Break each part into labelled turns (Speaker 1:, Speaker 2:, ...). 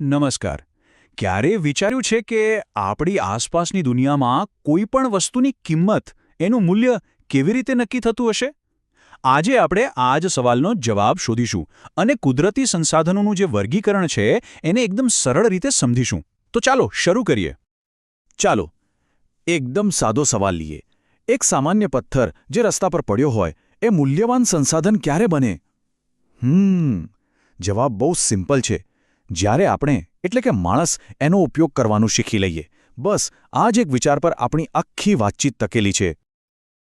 Speaker 1: નમસ્કાર. ક્યારે વિચાર્યું છે કે આપણી આસપાસની દુનિયામાં કોઈ પણ વસ્તુની કિંમત એનું મૂલ્ય કેવી રીતે નક્કી થતું હશે? આજે આપણે આ જ સવાલનો જવાબ શોધીશું અને કુદરતી સંસાધનોનું જે વર્ગીકરણ છે એને એકદમ સરળ રીતે સમજીશું તો ચાલો, શરૂ કરીએ. ચાલો, એકદમ સાદો સવાલ લઈએ. એક સામાન્ય પથ્થર જે રસ્તા પર પડ્યો હોય, એ મૂલ્યવાન સંસાધન ક્યારે બને? હમ, જવાબ બહુ સિમ્પલ છે. જ્યારે આપણે, એટલે કે માણસ, એનો ઉપયોગ કરવાનું શીખી લઈએ. બસ, આ જ એક વિચાર પર આપણી આખી વાતચીત તકેલી છે.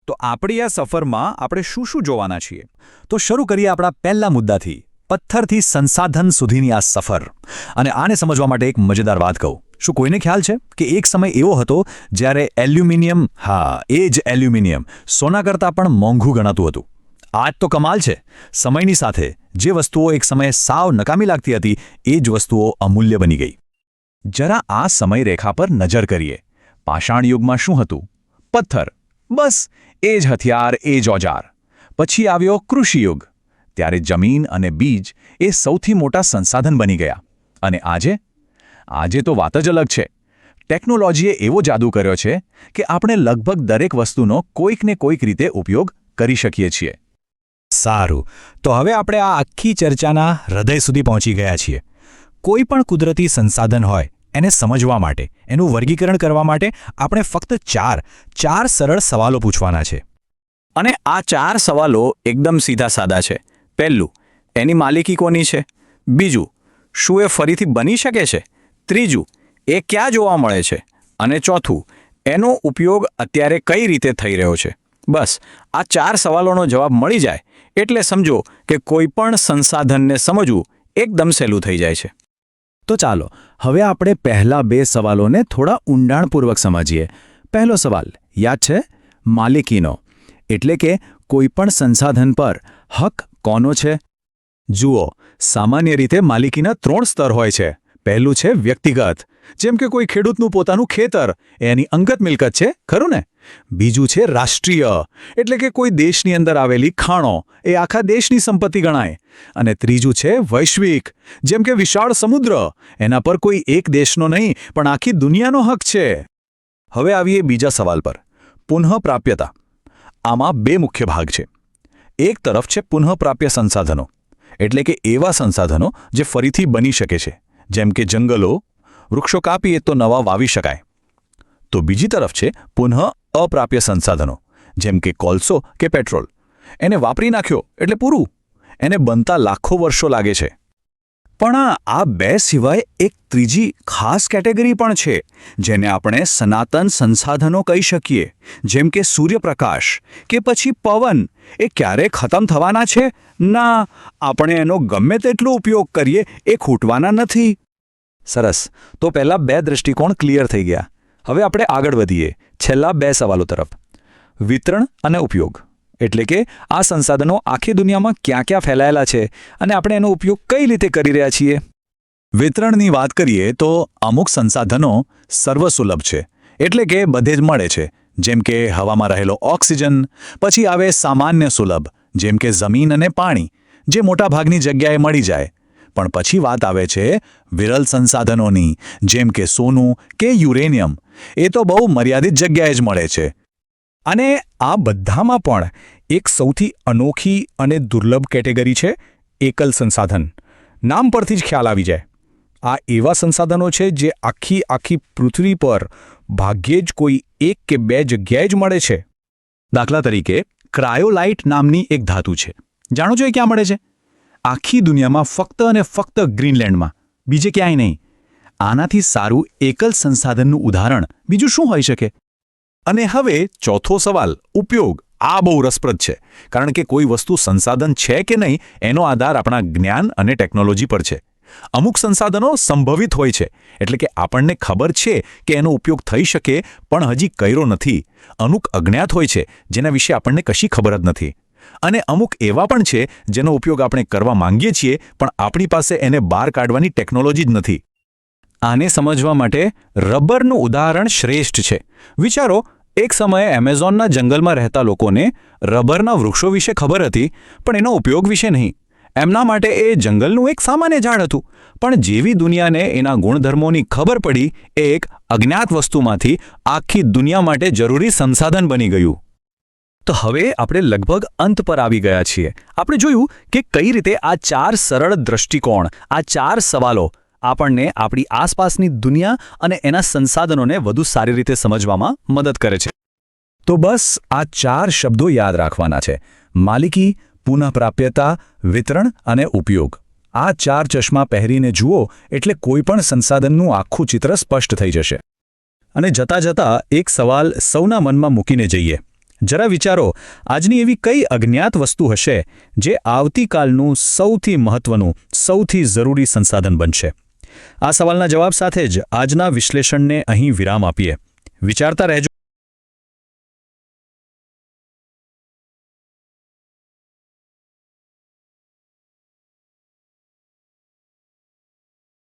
Speaker 1: તો આપણી આ સફરમાં આપણે શું શું જોવાના છીએ?
Speaker 2: તો શરૂ કરીએ આપણા પહેલા મુદ્દાથી, પથ્થરથી સંસાધન સુધીની આ સફર. અને આને સમજવા માટે એક મજેદાર વાત કહું. શું કોઈને ખ્યાલ છે કે એક સમય એવો હતો જ્યારે એલ્યુમિનિયમ, હા, એ જ એલ્યુમિનિયમ, સોના કરતાં પણ મોંઘું ગણાતું હતું? આજ તો કમાલ છે. સમયની સાથે જે વસ્તુઓ એક સમયે સાવ નકામી લાગતી હતી, એ જ વસ્તુઓ અમૂલ્ય બની ગઈ.
Speaker 1: જરા આ સમયરેખા પર નજર કરીએ. પાષાણ યુગમાં શું હતું? પથ્થર. બસ, એ જ હથિયાર, એ જ ઓજાર. પછી આવ્યો કૃષિયુગ ત્યારે જમીન અને બીજ એ સૌથી મોટા સંસાધન બની ગયા. અને આજે? આજે તો વાત જ અલગ છે. ટેકનોલોજીએ એવો જાદુ કર્યો છે કે આપણે લગભગ દરેક વસ્તુનો કોઈક ને કોઈક રીતે ઉપયોગ કરી શકીએ છીએ.
Speaker 2: સારું. તો હવે આપણે આ આખી ચર્ચાના હૃદય સુધી પહોંચી ગયા છીએ. કોઈ પણ કુદરતી સંસાધન હોય, એને સમજવા માટે, એનું વર્ગીકરણ કરવા માટે આપણે ફક્ત ચાર ચાર સરળ સવાલો પૂછવાના છે.
Speaker 1: અને આ ચાર સવાલો એકદમ સીધા સાદા છે. પહેલું, એની માલિકી કોની છે? બીજું, શું એ ફરીથી બની શકે છે? ત્રીજું, એ ક્યાં જોવા મળે છે? અને ચોથું, એનો ઉપયોગ અત્યારે કઈ રીતે થઈ રહ્યો છે? બસ, આ ચાર સવાલોનો જવાબ મળી જાય, એટલે સમજો કે કોઈ પણ સંસાધનને સમજવું એકદમ સહેલું થઈ જાય છે.
Speaker 2: તો ચાલો, હવે આપણે પહેલા બે સવાલોને થોડા ઊંડાણપૂર્વક સમજીએ. પહેલો સવાલ, યાદ છે? માલિકીનો, એટલે કે કોઈપણ સંસાધન પર હક કોનો છે? જુઓ, સામાન્ય રીતે માલિકીના ત્રણ સ્તર હોય છે. પહેલું છે વ્યક્તિગત જેમ કે કોઈ ખેડૂતનું પોતાનું ખેતર એની અંગત મિલકત છે, ખરું ને? બીજું છે રાષ્ટ્રીય, એટલે કે કોઈ દેશની અંદર આવેલી ખાણો, એ આખા દેશની સંપત્તિ ગણાય. અને ત્રીજું છે વૈશ્વિક, જેમ કે વિશાળ સમુદ્ર, એના પર કોઈ એક દેશનો નહીં, પણ આખી દુનિયાનો હક છે. હવે આવીએ બીજા સવાલ પર. પુનઃપ્રાપ્યતા, આમાં બે મુખ્ય ભાગ છે. એક તરફ છે પુનઃપ્રાપ્ય સંસાધનો, એટલે કે એવા સંસાધનો જે ફરીથી બની શકે છે, જેમ કે જંગલો વૃક્ષો કાપીએ તો નવા વાવી શકાય. તો બીજી તરફ છે પુનઃ અપ્રાપ્ય સંસાધનો, જેમ કે કોલસો કે પેટ્રોલ. એને વાપરી નાખ્યો એટલે પૂરું. એને બનતા લાખો વર્ષો લાગે છે. પણ આ બે સિવાય એક ત્રીજી ખાસ કેટેગરી પણ છે, જેને આપણે સનાતન સંસાધનો કહી શકીએ. જેમ કે સૂર્યપ્રકાશ કે પછી પવન. એ ક્યારે ખતમ થવાના છે? ના, આપણે એનો ગમે તેટલો ઉપયોગ કરીએ, એ ખૂટવાના નથી. સરસ. તો પહેલાં બે દૃષ્ટિકોણ ક્લિયર થઈ ગયા. હવે આપણે આગળ વધીએ. છેલ્લા બે સવાલો તરફ. વિતરણ અને ઉપયોગ. એટલે કે આ સંસાધનો આખી દુનિયામાં ક્યાં ક્યાં ફેલાયેલા છે અને આપણે એનો ઉપયોગ કઈ રીતે કરી રહ્યા છીએ? વિતરણની વાત કરીએ તો અમુક સંસાધનો સર્વસુલભ છે. એટલે કે બધે જ મળે છે. જેમ કે હવામાં રહેલો ઓક્સિજન, પછી આવે સામાન્ય સુલભ, જેમ કે જમીન અને પાણી, જે મોટાભાગની જગ્યાએ મળી જાય. પણ પછી વાત આવે છે વિરલ સંસાધનોની, જેમ કે સોનું કે યુરેનિયમ. એ તો બહુ મર્યાદિત જગ્યાએ જ મળે છે. અને આ બધામાં પણ એક સૌથી અનોખી અને દુર્લભ કેટેગરી છે એકલ સંસાધન. નામ પરથી જ ખ્યાલ આવી જાય. આ એવા સંસાધનો છે જે આખી આખી પૃથ્વી પર ભાગ્યે જ કોઈ એક કે બે જગ્યાએ જ મળે છે. દાખલા તરીકે ક્રાયોલાઇટ નામની એક ધાતુ છે. જાણો છો એ ક્યાં મળે છે? આખી દુનિયામાં ફક્ત અને ફક્ત ગ્રીનલેન્ડમાં. બીજે ક્યાંય નહીં. આનાથી સારું એકલ સંસાધનનું ઉદાહરણ. બીજું શું હોઈ શકે? અને હવે ચોથો સવાલ, ઉપયોગ. આ બહુ રસપ્રદ છે. કારણ કે કોઈ વસ્તુ સંસાધન છે કે નહીં, એનો આધાર આપણા જ્ઞાન અને ટેકનોલોજી પર છે. અમુક સંસાધનો સંભવિત હોય છે. એટલે કે આપણને ખબર છે કે એનો ઉપયોગ થઈ શકે, પણ હજી કર્યો નથી. અમુક અજ્ઞાત હોય છે, જેના વિશે આપણને કશી ખબર જ નથી. અને અમુક એવા પણ છે જેનો ઉપયોગ આપણે કરવા માંગીએ છીએ, પણ આપણી પાસે એને બહાર કાઢવાની ટેકનોલોજી જ નથી. આને સમજવા માટે રબરનું ઉદાહરણ શ્રેષ્ઠ છે. વિચારો, એક સમયે એમેઝોનના જંગલમાં રહેતા લોકોને રબરના વૃક્ષો વિશે ખબર હતી, પણ એનો ઉપયોગ વિશે નહીં.
Speaker 1: એમના માટે એ જંગલનું એક સામાન્ય ઝાડ હતું, પણ જેવી દુનિયાને એના ગુણધર્મોની ખબર પડી, એ એક અજ્ઞાત વસ્તુમાંથી આખી દુનિયા માટે જરૂરી સંસાધન બની ગયું.
Speaker 2: તો હવે આપણે લગભગ અંત પર આવી ગયા છીએ. આપણે જોયું કે કઈ રીતે આ ચાર સરળ દ્રષ્ટિકોણ, આ ચાર સવાલો આપણને આપણી આસપાસની દુનિયા અને એના સંસાધનોને વધુ સારી રીતે સમજવામાં મદદ કરે છે. તો બસ આ ચાર શબ્દો યાદ રાખવાના છે. માલિકી, પુનઃપ્રાપ્યતા, વિતરણ અને ઉપયોગ. આ ચાર ચશ્મા પહેરીને જુઓ એટલે કોઈપણ સંસાધનનું આખું ચિત્ર સ્પષ્ટ થઈ જશે. અને જતા જતા એક સવાલ સૌના મનમાં મૂકીને જઈએ. જરા વિચારો, આજની એવી કઈ અજ્ઞાત વસ્તુ હશે જે આવતીકાલનું સૌથી મહત્વનું, સૌથી જરૂરી સંસાધન બનશે? આ સવાલના જવાબ સાથે જ આજના વિશ્લેષણને અહીં વિરામ આપીએ. વિચારતા રહેજો.